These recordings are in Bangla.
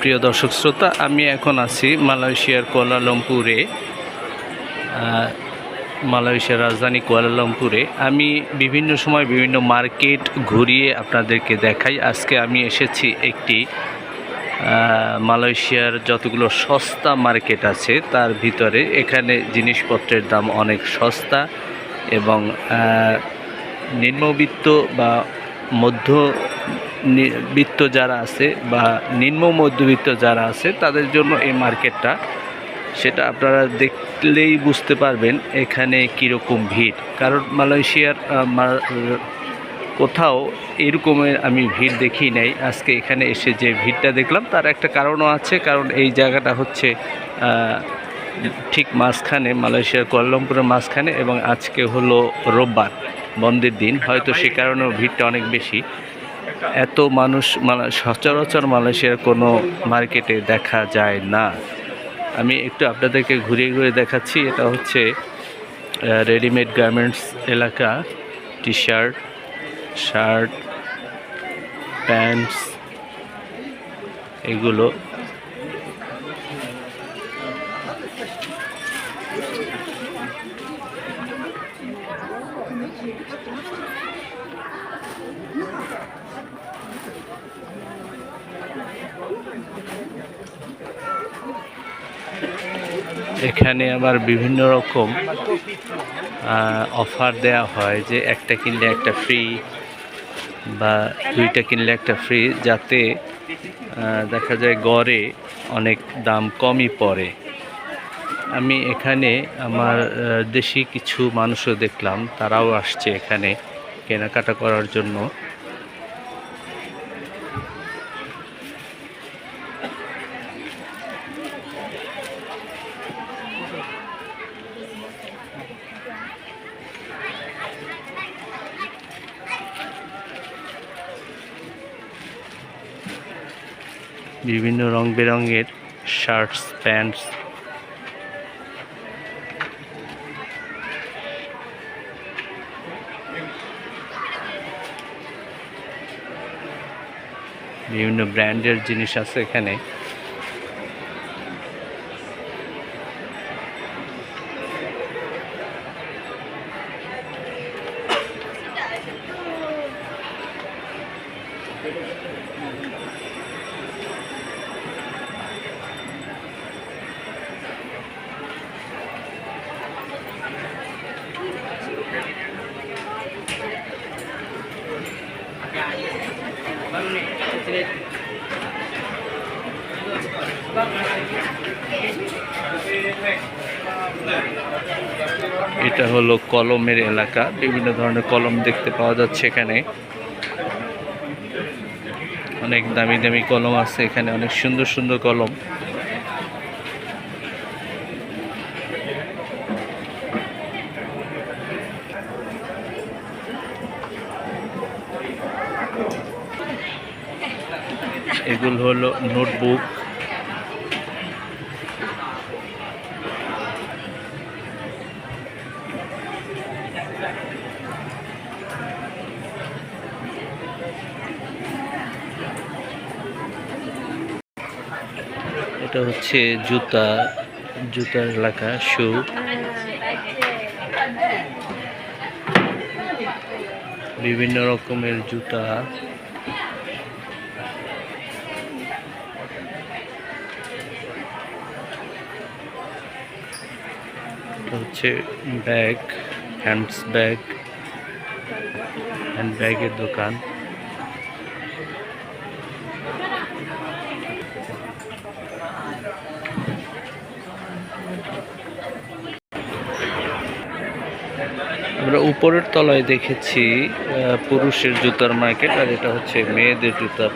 প্রিয় দর্শক শ্রোতা, আমি এখন আছি মালয়েশিয়ার কুয়ালালামপুরে মালয়েশিয়ার রাজধানী কুয়ালালামপুরে আমি বিভিন্ন সময় বিভিন্ন মার্কেট ঘুরিয়ে আপনাদেরকে দেখাই। আজকে আমি এসেছি একটি মালয়েশিয়ার যতগুলো সস্তা মার্কেট আছে, তার ভিতরে এখানে জিনিসপত্রের দাম অনেক সস্তা এবং নিম্নবিত্ত বা মধ্য বিত্ত যারা আছে বা নিম্ন মধ্যবিত্ত যারা আছে, তাদের জন্য এই মার্কেটটা, সেটা আপনারা দেখলেই বুঝতে পারবেন এখানে কীরকম ভিড়। কারণ মালয়েশিয়ার কোথাও এরকমের আমি ভিড় দেখি নাই। আজকে এখানে এসে যে ভিড়টা দেখলাম, তার একটা কারণও আছে। কারণ এই জায়গাটা হচ্ছে ঠিক মাঝখানে, মালয়েশিয়ার কোয়ালালামপুরের মাঝখানে এবং আজকে হলো রোববার, বন্ধের দিন। হয়তো সে কারণেও ভিড়টা অনেক বেশি। এত মানুষ মানে সচরাচর মালয়েশিয়ার কোনো মার্কেটে দেখা যায় না। আমি একটু আপনাদেরকে ঘুরে ঘুরে দেখাচ্ছি, এটা হচ্ছে রেডিমেড গার্মেন্টস এলাকা। টি শার্ট শার্ট প্যান্টস এগুলো। এখানে আবার বিভিন্ন রকম অফার দেওয়া হয় যে একটা কিনলে একটা ফ্রি বা দুইটা কিনলে একটা ফ্রি যাতে দেখা যায় গড়ে অনেক দাম কমই পড়ে। আমি এখানে আমার দেশি কিছু মানুষও দেখলাম, তারাও আসছে এখানে কেনাকাটা করার জন্য। বিভিন্ন রং বেরঙের শার্টস প্যান্টস। বিভিন্ন ব্র্যান্ডের জিনিস আছে এখানে। এটা হলো কলমের এলাকা। বিভিন্ন ধরনের কলম দেখতে পাওয়া যাচ্ছে এখানে। অনেক দামি দামি কলম আছে এখানে, অনেক সুন্দর সুন্দর কলম এগুলো হলো নোটবুক। এটা হচ্ছে জুতা জুতার এলাকা শু। বিভিন্ন রকমের জুতা। হচ্ছে ব্যাগ, হ্যান্ডস ব্যাগ, হ্যান্ড ব্যাগের দোকান। আমরা উপরের তলায় দেখেছি পুরুষের জুতার মার্কেট, আর এটা হচ্ছে মেয়েদের জুতার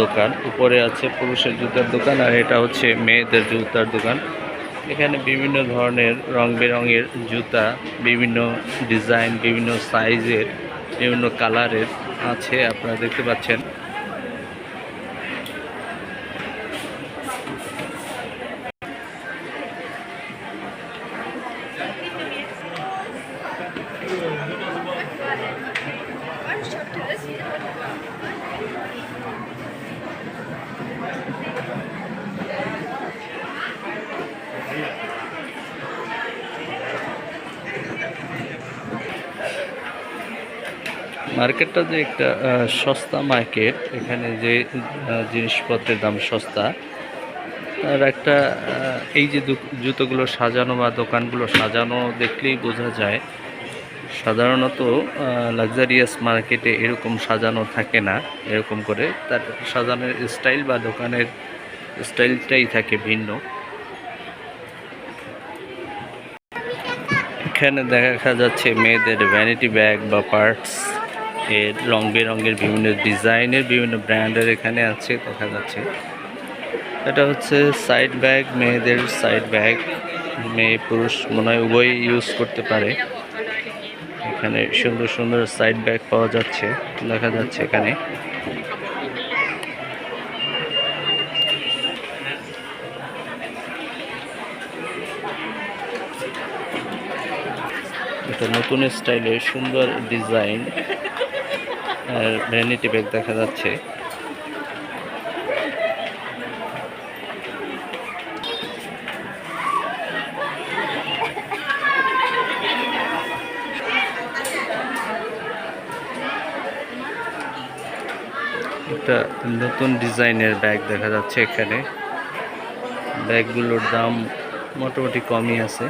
দোকান। উপরে আছে পুরুষের জুতার দোকান, আর এটা হচ্ছে মেয়েদের জুতার দোকান। এখানে বিভিন্ন ধরনের রং বেরঙের জুতা, বিভিন্ন ডিজাইন বিভিন্ন সাইজের বিভিন্ন কালারের আছে, আপনারা দেখতে পাচ্ছেন। মার্কেটটা যে একটা সস্তা মার্কেট, এখানে যে জিনিসপত্রের দাম সস্তা, আর একটা এই যে জুতোগুলো সাজানো বা দোকানগুলো সাজানো দেখলেই বোঝা যায়, সাধারণত লাক্সারিয়াস মার্কেটে এরকম সাজানো থাকে না, এরকম করে তার সাজানোর স্টাইল বা দোকানের স্টাইলটাই থাকে ভিন্ন। এখানে দেখা যাচ্ছে মেয়েদের ভ্যানিটি ব্যাগ বা পার্টস এর রং বেরঙের বিভিন্ন ডিজাইনের বিভিন্ন ব্র্যান্ডের এখানে আছে, দেখা যাচ্ছে। এটা হচ্ছে সাইড ব্যাগ মেয়েদের সাইড ব্যাগ মেয়ে, পুরুষ, মনে হয় উভয়ই ইউজ করতে পারে। এখানে সুন্দর সুন্দর সাইড ব্যাগ পাওয়া যাচ্ছে, দেখা যাচ্ছে এখানে। এটা নতুন স্টাইলের সুন্দর ডিজাইন ভ্যানিটি ব্যাগ দেখা যাচ্ছে। একটা নতুন ডিজাইনের ব্যাগ দেখা যাচ্ছে এখানে। ব্যাগগুলোর দাম মোটামুটি কমই আছে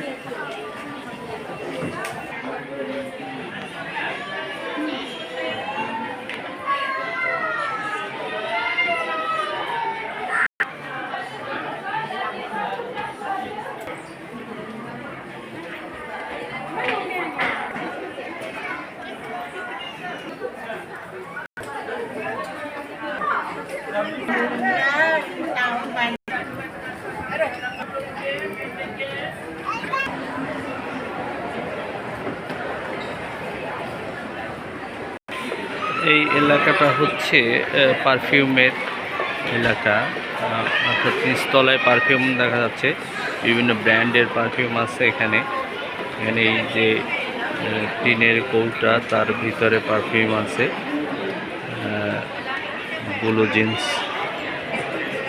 এই এলাকাটা হচ্ছে পারফিউমের এলাকা। অর্থাৎ নিচতলায় পারফিউম দেখা যাচ্ছে, বিভিন্ন ব্র্যান্ডের পারফিউম আছে এখানে। এখানে এই যে টিনের কৌটা, তার ভিতরে পারফিউম আছে। ব্লু জিন্স,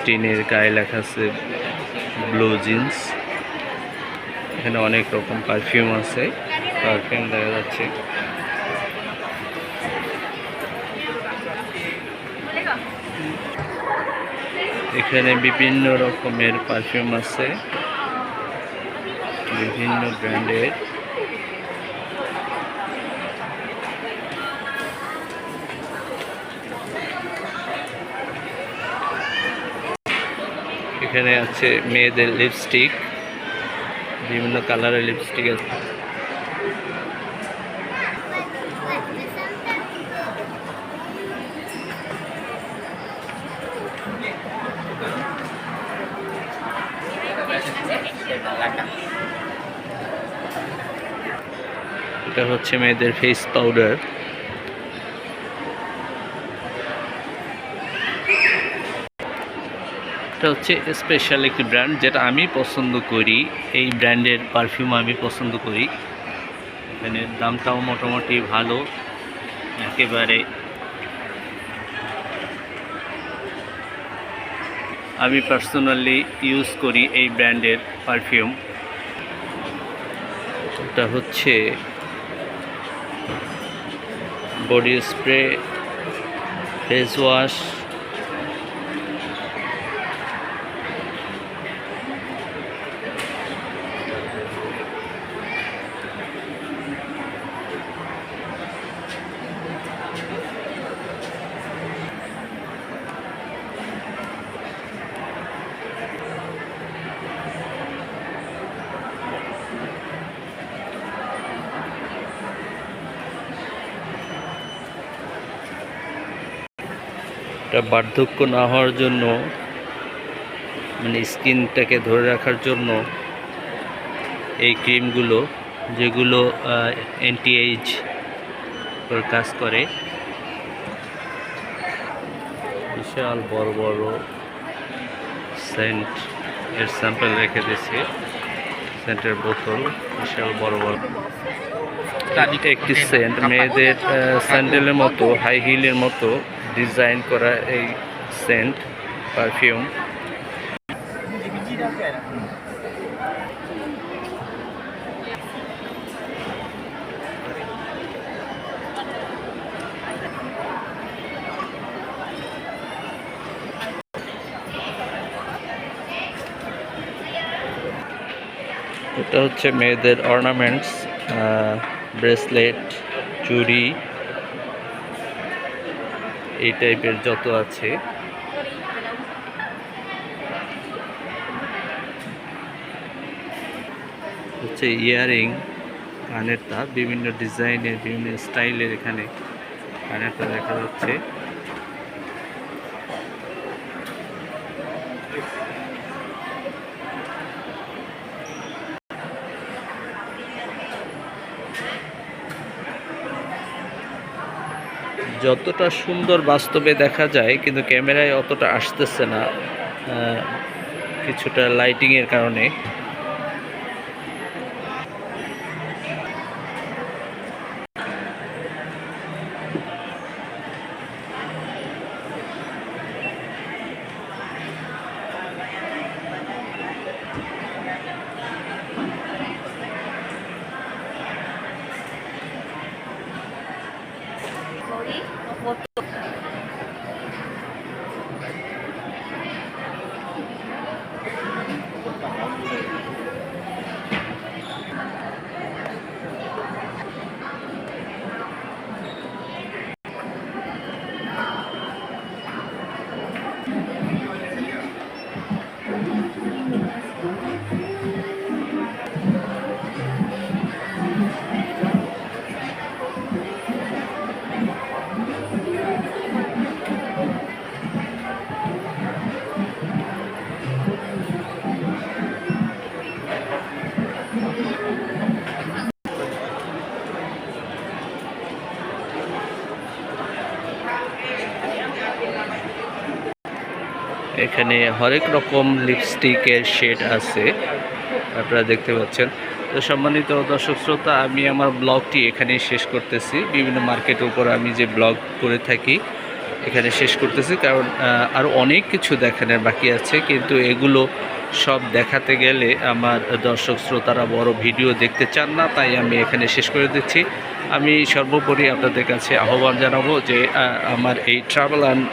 টিনের গায়ে লেখা আছে ব্লু জিন্স। এখানে অনেক রকম পারফিউম আছে, পারফিউম দেখা যাচ্ছে। এখানে বিভিন্ন রকমের পারফিউম আছে। বিভিন্ন ব্র্যান্ডের। এখানে আছে মেয়েদের লিপস্টিক বিভিন্ন কালারের লিপস্টিক আছে। এটা হচ্ছে মেয়েদের ফেস পাউডার এটা হচ্ছে স্পেশাল একটি ব্র্যান্ড যেটা আমি পছন্দ করি। এই ব্র্যান্ডের পারফিউম আমি পছন্দ করি। এখানে দামটাও মোটামুটি ভালো। একেবারে আমি পার্সোনালি ইউজ করি এই ব্র্যান্ডের পারফিউম এটা হচ্ছে বডি স্প্রে ফেস ওয়াশ এটা বার্ধক্য না হওয়ার জন্য মানে স্কিনটাকে ধরে রাখার জন্য এই ক্রিমগুলো যেগুলো অ্যান্টি এইজ কাজ করে। বিশাল বড় বড় সেন্ট এর স্যাম্পল রেখে দিয়েছে। সেন্টের বোতল বিশাল বড় বড়। একটি সেন্ট মেয়েদের স্যান্ডেলের মতো হাই হিলের মতো। ডিজাইন করা এই সেন্ট পারফিউম। এটা হচ্ছে মেয়েদের অর্নামেন্টস ব্রেসলেট চুড়ি। এই টাইপের যত আছে। হচ্ছে ইয়ারিং কানের তার বিভিন্ন ডিজাইনের বিভিন্ন স্টাইলের এখানে কানের তার দেখা যাচ্ছে। যতটা সুন্দর বাস্তবে দেখা যায় কিন্তু ক্যামেরায় অতটা আসতেছে না কিছুটা লাইটিংয়ের কারণে। এখানে হরেক রকম লিপস্টিকের শেড আছে, আপনারা দেখতে পাচ্ছেন। তো সম্মানিত দর্শক শ্রোতা, আমি আমার ব্লগটি এখানেই শেষ করতেছি। বিভিন্ন মার্কেটের উপর আমি যে ব্লগ করে থাকি, এখানে শেষ করতেছি। কারণ আরও অনেক কিছু দেখানোর বাকি আছে, কিন্তু এগুলো সব দেখাতে গেলে আমার দর্শক শ্রোতারা বড় ভিডিও দেখতে চান না, তাই আমি এখানে শেষ করে দিচ্ছি। আমি সর্বোপরি আপনাদের কাছে আহ্বান জানাব যে আমার এই ট্রাভেল অ্যান্ড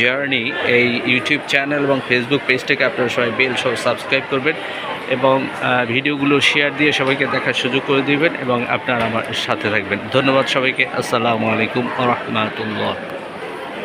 জার্নি এই ইউটিউব চ্যানেল এবং ফেসবুক পেজটাকে আপনারা সবাই বেল সহ সাবস্ক্রাইব করবেন এবং ভিডিওগুলো শেয়ার দিয়ে সবাইকে দেখার সুযোগ করে দিবেন এবং আপনারা আমার সাথে থাকবেন। ধন্যবাদ সবাইকে। আসসালামু আলাইকুম রহমতুল্লাহ।